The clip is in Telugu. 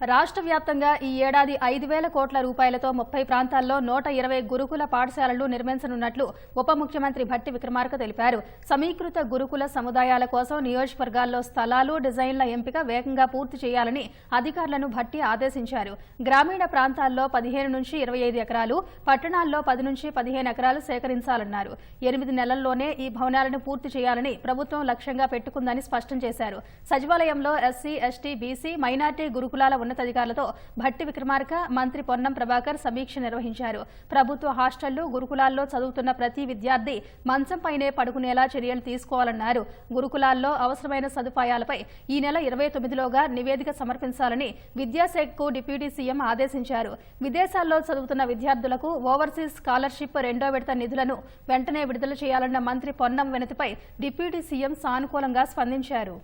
రాష్ట్ర వ్యాప్తంగా ఈ ఏడాది ఐదు వేల కోట్ల రూపాయలతో ముప్పై ప్రాంతాల్లో నూట ఇరవై గురుకుల పాఠశాలలు నిర్మించనున్నట్లు ఉప ముఖ్యమంత్రి భట్టి విక్రమార్క తెలిపారు. సమీకృత గురుకుల సముదాయాల కోసం నియోజకవర్గాల్లో స్థలాలు డిజైన్ల ఎంపిక వేగంగా పూర్తి చేయాలని అధికారులను భట్టి ఆదేశించారు. గ్రామీణ ప్రాంతాల్లో పదిహేను నుంచి ఇరవై ఐదు ఎకరాలు పట్టణాల్లో పది నుంచి పదిహేను ఎకరాలు సేకరించాలన్నారు. ఎనిమిది నెలల్లోనే ఈ భవనాలను పూర్తి చేయాలని ప్రభుత్వం లక్ష్యంగా పెట్టుకుందని స్పష్టం చేశారు. సచివాలయంలో ఎస్సీ ఎస్టీ బీసీ మైనార్టీ గురుకులాల ఉన్నతాధికారులతో భట్టి విక్రమార్క మంత్రి పొన్నం ప్రభాకర్ సమీక్ష నిర్వహించారు. ప్రభుత్వ హాస్టళ్ళు గురుకులాల్లో చదువుతున్న ప్రతి విద్యార్థి మంచంపైనే పడుకునేలా చర్యలు తీసుకోవాలన్నారు. గురుకులాల్లో అవసరమైన సదుపాయాలపై ఈ నెల ఇరవై తొమ్మిదిలోగా నివేదిక సమర్పించాలని విద్యాశాఖకు డిప్యూటీ సీఎం ఆదేశించారు. విదేశాల్లో చదువుతున్న విద్యార్థులకు ఓవర్సీస్ స్కాలర్షిప్ రెండో విడత నిధులను వెంటనే విడుదల చేయాలన్న మంత్రి పొన్నం వినతిపై డిప్యూటీ సీఎం సానుకూలంగా స్పందించారు.